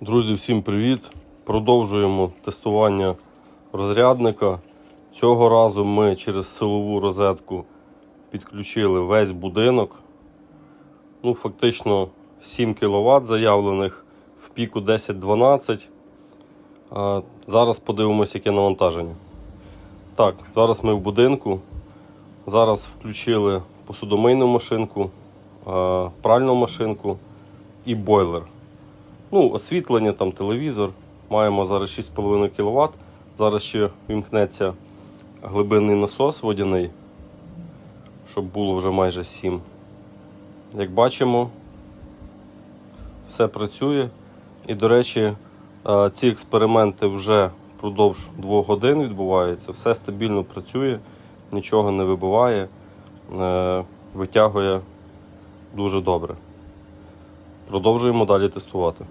Друзі, всім привіт! Продовжуємо тестування розрядника. Цього разу ми через силову розетку підключили весь будинок. Ну, фактично 7 кВт заявлених в піку 10-12. Зараз подивимося, яке навантаження. Так, зараз ми в будинку. Зараз включили посудомийну машинку, пральну машинку і бойлер. Ну, освітлення, там телевізор. Маємо зараз 6,5 кВт. Зараз ще вімкнеться глибинний насос водяний, щоб було вже майже 7. Як бачимо, все працює. І, до речі, е, ці експерименти вже впродовж 2 годин відбуваються. Все стабільно працює, нічого не вибиває, е, витягує дуже добре. Продовжуємо далі тестувати.